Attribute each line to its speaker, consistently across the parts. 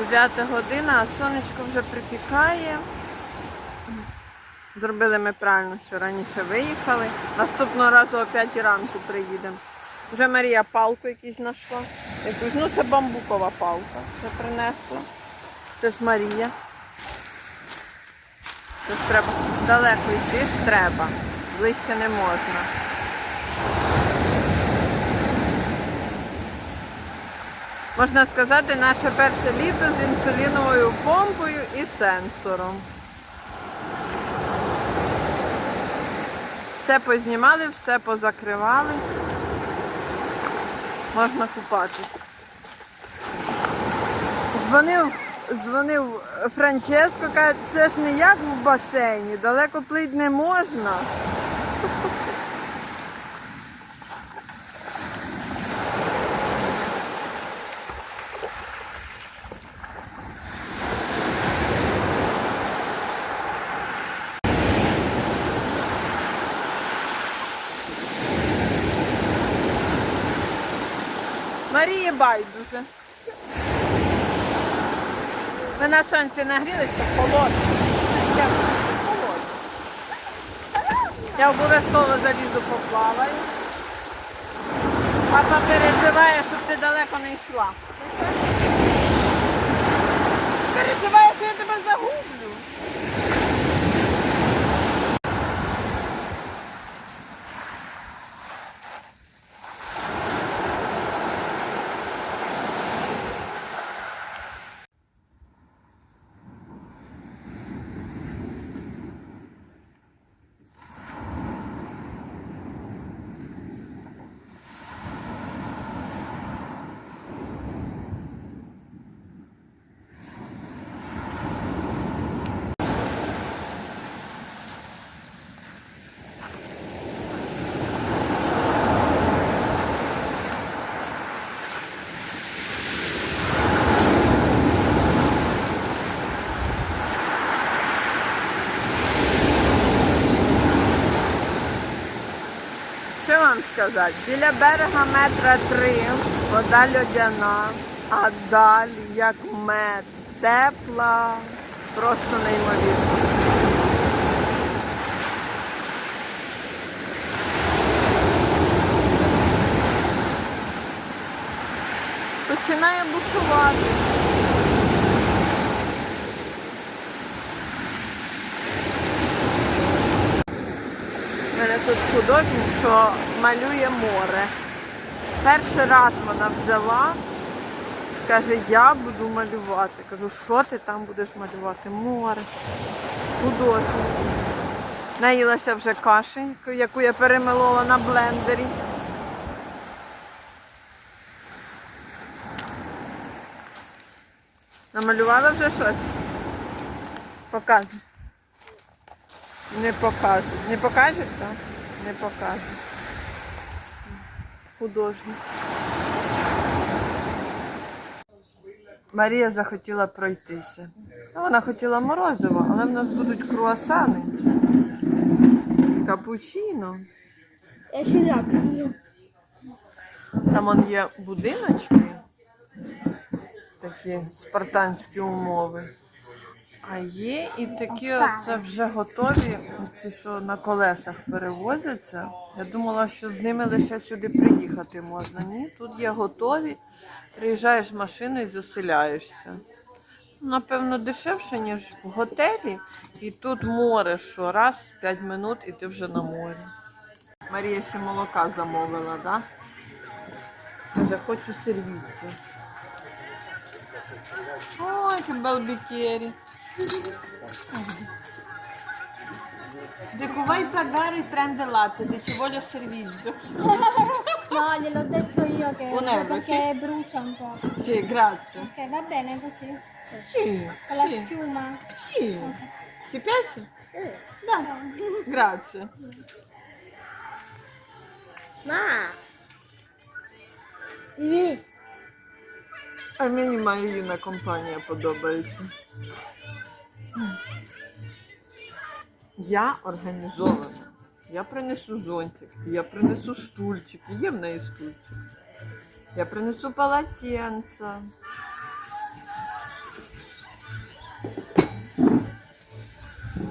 Speaker 1: Дев'ята година, а сонечко вже припікає. Зробили ми правильно, що раніше виїхали. Наступного разу о 5 ранку приїдемо. Вже Марія палку якусь знайшла. Якусь, ну це бамбукова палка. Це принесла. Це ж Марія. Це ж треба далеко йти ж треба. Ближче не можна. Можна сказати, наше перше літо з інсуліновою помпою і сенсором. Все познімали, все позакривали. Можна купатись. Дзвонив, дзвонив Франческо, каже, це ж не як в басейні, далеко плить не можна. Марії байдуже. Ви на сонці нагрілися холодно. Я обов'язково залізу поплаваю. Папа переживає, щоб ти далеко не йшла. Переживає, що я тебе загублю. Що вам сказати? Біля берега метра три, вода льодяна, а далі як мед, тепла, просто неймовірно. Починає бушувати. Мене тут художник, що малює море. Перший раз вона взяла, каже, я буду малювати. Кажу, що ти там будеш малювати? Море. Художник. Наїлася вже каші, яку я перемелола на блендері. Намалювала вже щось? Показуй. Не покажу. Не покажеш, так? Не покажу. Художник. Марія захотіла пройтися. Ну, вона хотіла морозиво, але в нас будуть круасани. Капучино. Там он є будиночки, такі спартанські умови. А є і такі оце вже готові, ці, що на колесах перевозяться. Я думала, що з ними лише сюди приїхати можна. Ні, тут є готові. Приїжджаєш машиною і заселяєшся. Напевно, дешевше, ніж в готелі. І тут море, що раз 5 минут і ти вже на морі. Марія ще молока замовила, так? Да? Хочу сервіцю. Ой, che bel bicchiere. Dico, vai a pagare e prende latte, dice voglio servizio.
Speaker 2: No, gliel'ho detto io che
Speaker 1: Un euro,
Speaker 2: perché
Speaker 1: sì?
Speaker 2: brucia un po'.
Speaker 1: Sì, grazie.
Speaker 2: Ok, va bene così.
Speaker 1: Sì,
Speaker 2: Con la
Speaker 1: sì,
Speaker 2: schiuma.
Speaker 1: sì. Ti piace?
Speaker 2: Sì.
Speaker 1: Dai, grazie.
Speaker 2: Ma. Дивись.
Speaker 1: А мені Маріна компанія подобається. Я організована. Я принесу зонтик, я принесу стульчики, є в неї стульчик. Я принесу полотенце.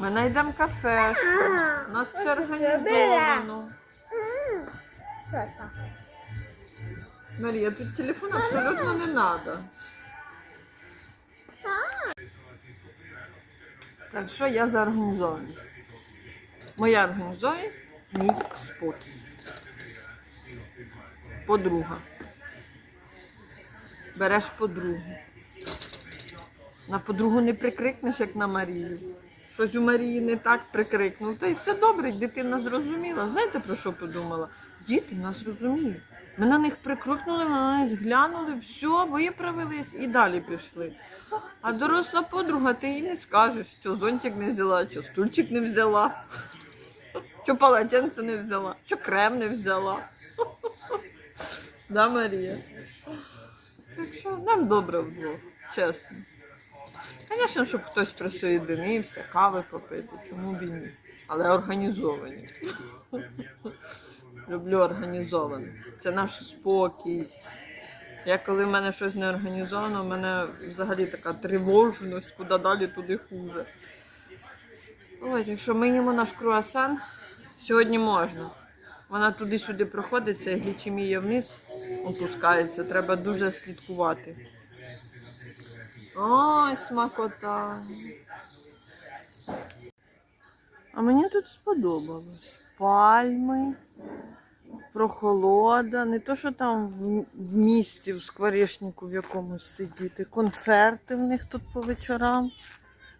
Speaker 1: Ми знайдемо кафе. У нас все організовано. Марія, тут телефон абсолютно не треба. Так що я за організованість? Моя організованість мій спокій. Подруга. Береш подругу. На подругу не прикрикнеш, як на Марію. Щось у Марії не так прикрикнув. Та й все добре, дитина зрозуміла. Знаєте, про що подумала? Діти нас розуміють. Ми на них прикрикнули, на них глянули, все, виправились і далі пішли. А доросла подруга, ти їй не скажеш, що зонтик не взяла, що стульчик не взяла, що полотенце не взяла, що крем не взяла. Да, Марія? Так що нам добре вдвох, чесно. Звісно, щоб хтось присоєдинився, кави попити, чому б і ні. Але організовані. Люблю організовані. Це наш спокій. Я коли в мене щось не організовано, в мене взагалі така тривожність, куди далі, туди хуже. Ой, якщо ми їмо наш круасан, сьогодні можна. Вона туди-сюди проходиться, глічемія вниз опускається. Треба дуже слідкувати. Ой, смакота. А мені тут сподобалось. Пальми, прохолода, не то, що там в, місті, в скворечнику в якомусь сидіти. Концерти в них тут по вечорам.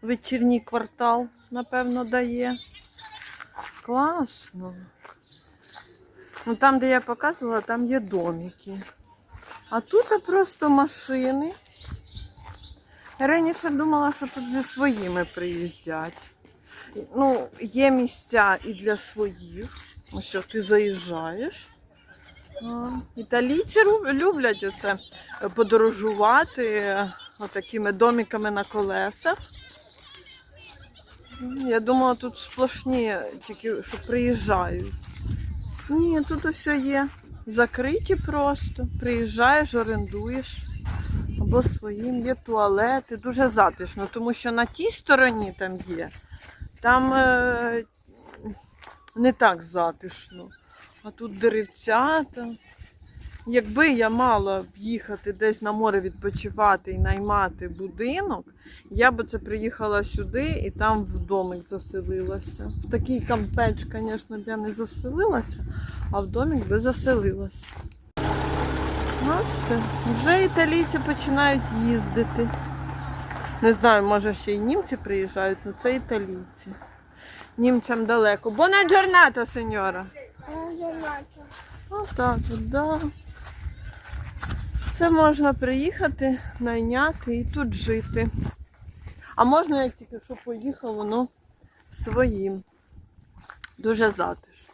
Speaker 1: Вечірній квартал, напевно, дає. Класно. Ну, там, де я показувала, там є домики. А тут просто машини. Я раніше думала, що тут зі своїми приїздять. Ну, є місця і для своїх. Ось ти заїжджаєш. Італійці люблять оце е, подорожувати е, отакими домиками на колесах. Я думала, тут сплошні, тільки що приїжджають. Ні, тут усе є. Закриті просто. Приїжджаєш, орендуєш. Або своїм є туалети, дуже затишно, тому що на тій стороні там є, там е, не так затишно. А тут деревцята. Якби я мала б їхати десь на море відпочивати і наймати будинок, я б це приїхала сюди і там в домик заселилася. В такий кампеч, звісно, б я не заселилася, а в домик би заселилася. Бачите, вже італійці починають їздити. Не знаю, може ще й німці приїжджають, але це італійці. Німцям далеко. Бона джорната, сеньора. Отак, от, да. Це можна приїхати, найняти і тут жити. А можна, як тільки що поїхав, воно своїм. Дуже затишно.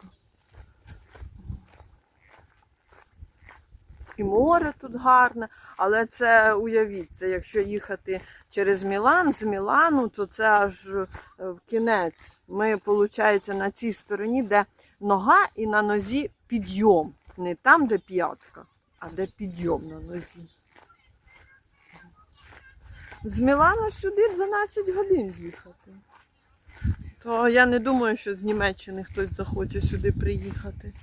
Speaker 1: І море тут гарне, але це уявіть, це якщо їхати через Мілан, з Мілану, то це аж е, в кінець. Ми, виходить, на цій стороні, де нога і на нозі підйом. Не там, де п'ятка, а де підйом на нозі. З Мілана сюди 12 годин їхати. То я не думаю, що з Німеччини хтось захоче сюди приїхати.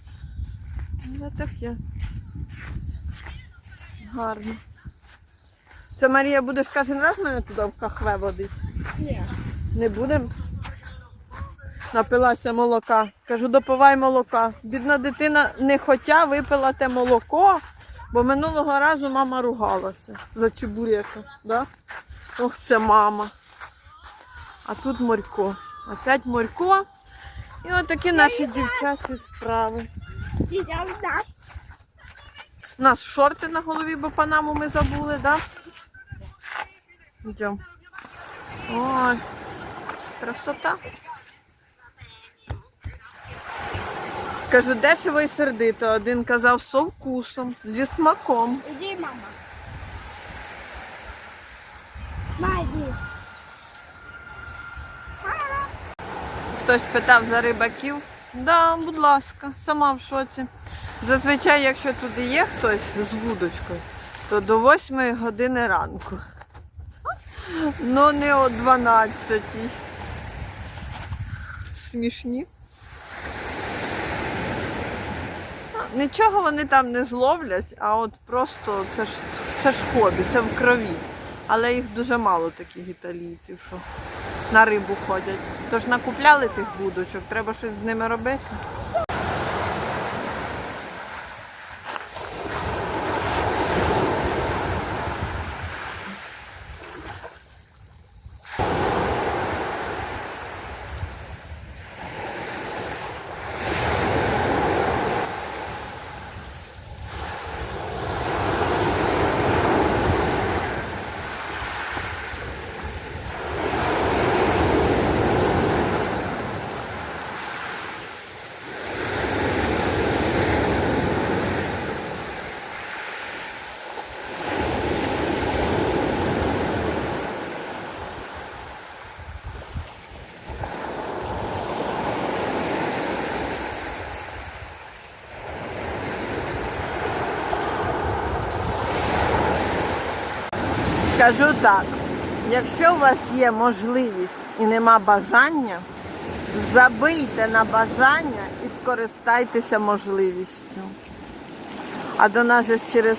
Speaker 1: Але так є. Гарно. Це Марія будеш кожен раз мене туди в кахве водити?
Speaker 2: Ні.
Speaker 1: Не будемо? Напилася молока. Кажу, допивай молока. Бідна дитина не хотя випила те молоко, бо минулого разу мама ругалася за чебурека. Да? Ох, це мама. А тут морько. Опять морько. І отакі наші дівчачі справи. У нас шорти на голові, бо панаму ми забули, да? Йдемо. Ой, красота. Кажу, дешево і сердито. Один казав со вкусом, зі смаком.
Speaker 2: Іди, мама. Майді.
Speaker 1: Хтось питав за рибаків. Да, будь ласка, сама в шоці. Зазвичай, якщо туди є хтось з вудочкою, то до 8 години ранку. Ну не о 12. смішні. Нічого вони там не зловлять, а от просто це ж, це ж хобі, це в крові. Але їх дуже мало таких італійців, що на рибу ходять. Тож накупляли тих будочок, треба щось з ними робити. Скажу так, якщо у вас є можливість і нема бажання, забийте на бажання і скористайтеся можливістю. А до нас же через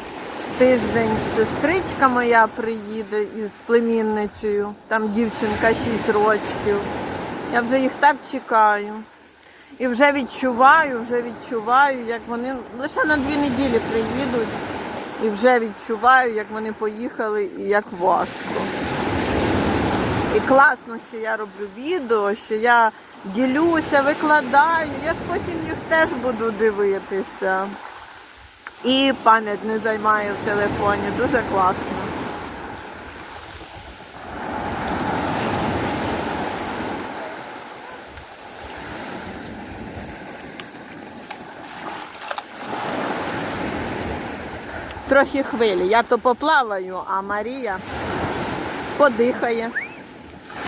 Speaker 1: тиждень сестричка моя приїде із племінницею, там дівчинка 6 років. Я вже їх так чекаю. І вже відчуваю, вже відчуваю, як вони лише на дві неділі приїдуть. І вже відчуваю, як вони поїхали і як важко. І класно, що я роблю відео, що я ділюся, викладаю. Я ж потім їх теж буду дивитися. І пам'ять не займаю в телефоні. Дуже класно. Трохи хвилі. Я то поплаваю, а Марія подихає.